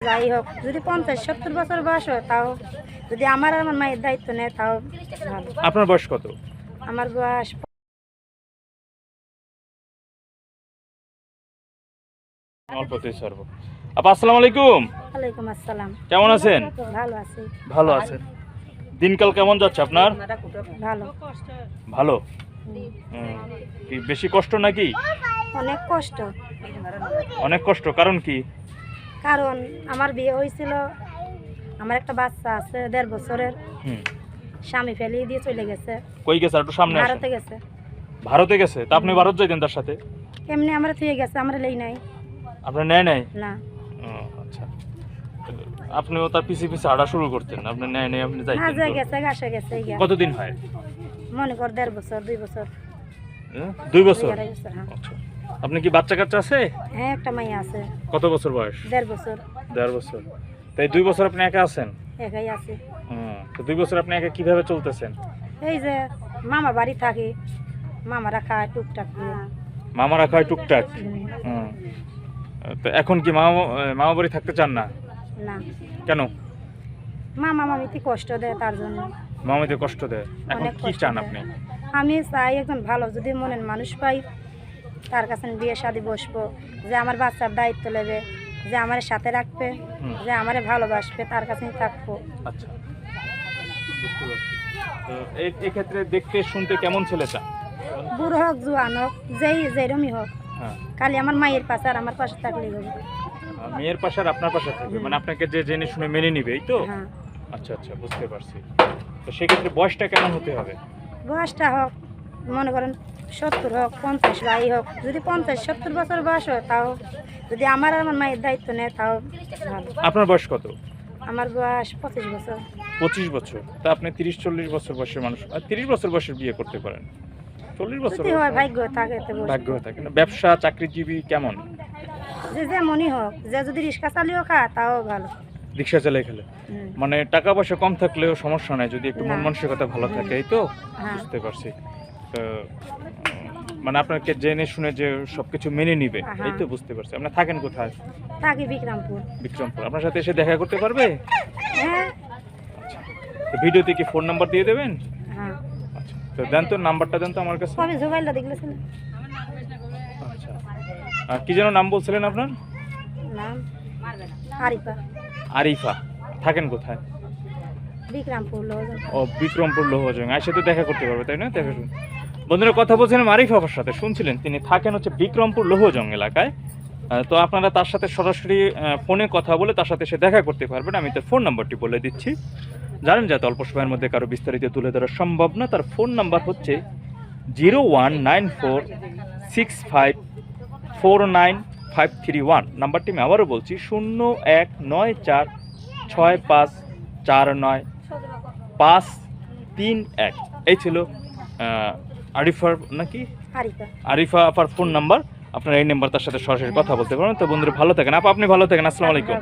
যাই হোক যদি পঞ্চাশ সত্তর বছর বয়স হয় তাও যদি আমার আর আমার মায়ের দায়িত্ব নেয় তাও আপনার বয়স কত? আমার বয়স অল্পতেই সর্ব আপা আসসালামু আলাইকুম। ওয়ালাইকুম আসসালাম। কেমন আছেন? ভালো আছি। ভালো আছেন। দিনকাল কেমন যাচ্ছে আপনার? ভালো। বেশি কষ্ট নাকি? অনেক কষ্ট। অনেক কষ্ট। কারণ কি? কারণ আমার বিয়ে হয়েছিল আমার একটা বাচ্চা আছে দেড় বছরের। হুম। স্বামী ফেলিয়ে দিয়ে চলে গেছে। কই গেছে? একটু সামনে ভারতে গেছে। ভারতে গেছে? তা আপনি ভারত যাইতেন তার সাথে? এমনি আমরা থুয়ে গেছে আমরা লেই নাই। আপনার নেয় নাই? না। আচ্ছা। আপনিও তার পিছে পিছে হাঁটা শুরু করতেন আপনি নেয় নেই আপনি না যাইতেন তো। গেছে গাছে গেছে। কতদিন হয়? মনে কর দেড় বছর দুই বছর? দুই বছর হ্যাঁ। আচ্ছা। আপনি কি বাচ্চা কাচ্চা আছে? হ্যাঁ একটা মাইয়া আছে। কত বছর বয়স? দেড় বছর। দেড় বছর। তাই দুই বছর আপনি একা আছেন? একাই আছে। হুম, তো দুই বছর আপনি একা কীভাবে চলতেছেন? এই যে মামা বাড়ি থাকি মামারা খায় টুকটাক দিয়ে মামারা খায় টুকটাক? হুম। তো এখন কি মামা মামা বাড়ি থাকতে চান না? না। কেন? মামা মামিতে কষ্ট দেয় তার জন্য। মামাতে কষ্ট দেয়। এখন কি চান। আপনি? আমি চাই একজন ভালো যদি মনের মানুষ পাই তার কাছে বিয়ে শাদি বসবো যে আমার বাচ্চার দায়িত্ব নেবে যে আমার সাথে রাখবে যে আমারে ভালোবাসবে তার কাছে থাকব। আচ্ছা। এক্ষেত্রে দেখতে শুনতে কেমন ছেলে চান বুড়ো হোক জোয়ান হোক যেই যেরমই হোক। হ্যাঁ। খালি আমার মায়ের পাশে আর আমার পাশে থাকলেই হবে। মেয়ের পাশে আর আপনার পাশে থাকবে? মানে আপনাকে যে জেনে শুনে মেনে নিবে এই তো? হ্যাঁ। আচ্ছা আচ্ছা বুঝতে পারছি। তো সেক্ষেত্রে বয়সটা কেমন হতে হবে? বয়সটা হোক মনে করেন সত্তর হোক পঞ্চাশ বাই হোক যদি পঞ্চাশ সত্তর বছর বয়স হয় তাও যদি আমার আর আমার মায়ের দায়িত্ব নেয় তাও আপনার বয়স কত? আমার বয়স পঁচিশ বছর। পঁচিশ বছর। তা আপনি তিরিশ চল্লিশ বছর বয়সের মানুষ। আর তিরিশ বছর বয়সের বিয়ে করতে পারেন। চল্লিশ বছর হয় ভাগ্য থাকে ভাগ্য থাকে না। ব্যবসা চাকরিজীবী কেমন? যে যেমনই হোক যে যদি রিক্সা চালিয়েও খা তাও ভালো। রিক্সা চালাই খেলে। মানে টাকা পয়সা কম থাকলেও সমস্যা নাই যদি একটু মন মানসিকতা ভালো থাকে এই তো? হ্যাঁ। বুঝতে পারছি। মানে আপনাকে জেনে শুনে যে সবকিছু মেনে নিবে হ্যাঁ। এই তো বুঝতে পারছি। আপনি থাকেন কোথায়? থাকি বিক্রমপুর। বিক্রমপুর। আপনার সাথে এসে দেখা করতে পারবে? হ্যাঁ। তো ভিডিওতে কি ফোন নাম্বার দিয়ে দেবেন? হ্যাঁ। আচ্ছা। তো দেন তো নাম্বারটা দেন তো আমার কাছে। কবে মোবাইলটা দেখলেছিল আচ্ছা। আর কি যেন নাম বলছিলেন আপনার? নাম? আরিফা। আরিফা। থাকেন কোথায়? বিক্রমপুর লোকজন ও বিক্রমপুর লোহজং। আইসে তো দেখা করতে পারবে তাই না? দেখা বন্ধুরা কথা বলছিলাম আরিফ আপার সাথে। শুনছিলেন, তিনি থাকেন হচ্ছে বিক্রমপুর লোহজং এলাকায়। তো আপনারা তার সাথে সরাসরি ফোনে কথা বলে তার সাথে সে দেখা করতে পারবেন। আমি তার ফোন নাম্বারটি বলে দিচ্ছি। জানেন যাতে অল্প সময়ের মধ্যে কারও বিস্তারিত তুলে ধরা সম্ভব না। তার ফোন নাম্বার হচ্ছে zero one nine four six five four nine five three one নাম্বারটি আমি আবারও বলছি, শূন্য এক নয় চার ছয় পাঁচ চার নয় পাঁচ তিন এক। এই ছিল আরিফার নাকি? আরিফা। আরিফা আপার ফোন নাম্বার। আপনার এই নাম্বার তার সাথে সরাসরি কথা বলতে পারেন তো বন্ধুরা ভালো থাকেন। আপা আপনি ভালো থাকেন। আসসালামু আলাইকুম।